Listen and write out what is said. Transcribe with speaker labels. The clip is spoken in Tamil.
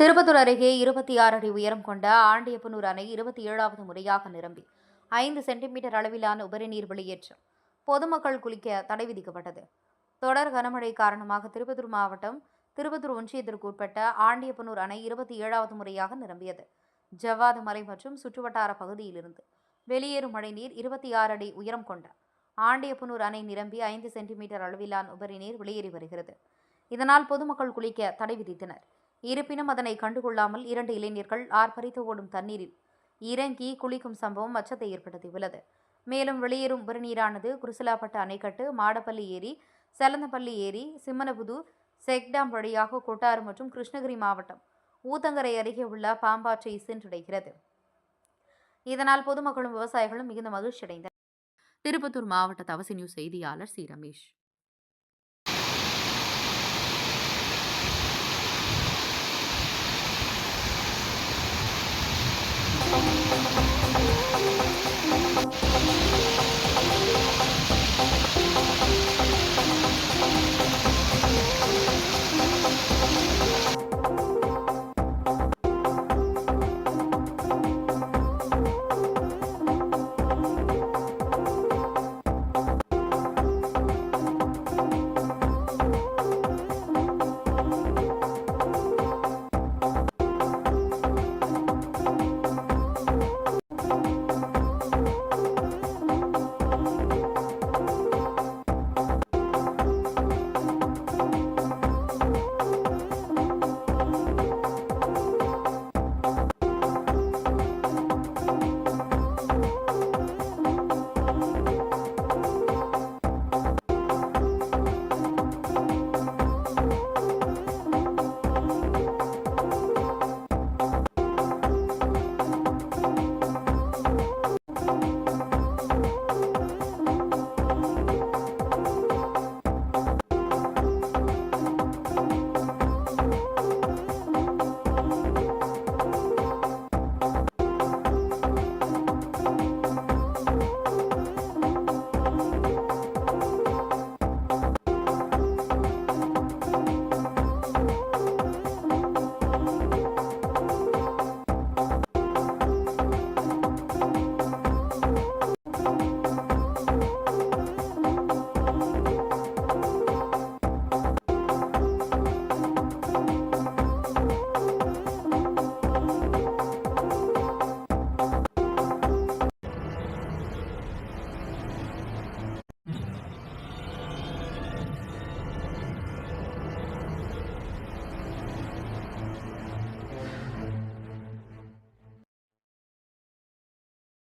Speaker 1: திருப்பத்தூர் அருகே இருபத்தி ஆறு அடி உயரம் கொண்ட ஆண்டியப்பனூர் அணை இருபத்தி ஏழாவது முறையாக நிரம்பி ஐந்து சென்டிமீட்டர் அளவிலான உபரிநீர் வெளியேற்றம். பொதுமக்கள் குளிக்க தடை விதிக்கப்பட்டது. தொடர் கனமழை காரணமாக திருப்பத்தூர் மாவட்டம் திருப்பத்தூர் ஒன்றியத்திற்கு உட்பட்ட ஆண்டியப்பனூர் அணை இருபத்தி ஏழாவது முறையாக நிரம்பியது. ஜவ்வாது மலை மற்றும் சுற்றுவட்டார பகுதியிலிருந்து வெளியேறும் மழைநீர் இருபத்தி ஆறு அடி உயரம் கொண்ட ஆண்டியப்பனூர் அணை நிரம்பி ஐந்து சென்டிமீட்டர் அளவிலான உபரிநீர் வெளியேறி வருகிறது. இதனால் பொதுமக்கள் குளிக்க தடை விதித்தனர். இருப்பினும் அதனை கண்டுகொள்ளாமல் இரண்டு இளைஞர்கள் ஆர்ப்பரித்து ஓடும் தண்ணீரில் இறங்கி குளிக்கும் சம்பவம் அச்சத்தை ஏற்படுத்தியுள்ளது. மேலும் வெளியேறும் உபரிநீரானது குருசலாப்பட்டு அணைக்கட்டு மாடப்பள்ளி ஏரி செலந்தப்பள்ளி ஏரி சிம்மனபுதூர் செக்டாம் வழியாக கொட்டாறு மற்றும் கிருஷ்ணகிரி மாவட்டம் ஊத்தங்கரை அருகே உள்ள பாம்பாற்றை சென்றடைகிறது. இதனால் பொதுமக்களும் விவசாயிகளும் மிகுந்த மகிழ்ச்சி அடைந்தனர் திருப்பத்தூர் மாவட்ட தவசி நியூஸ் செய்தியாளர் சி. ரமேஷ்.
Speaker 2: Thank you.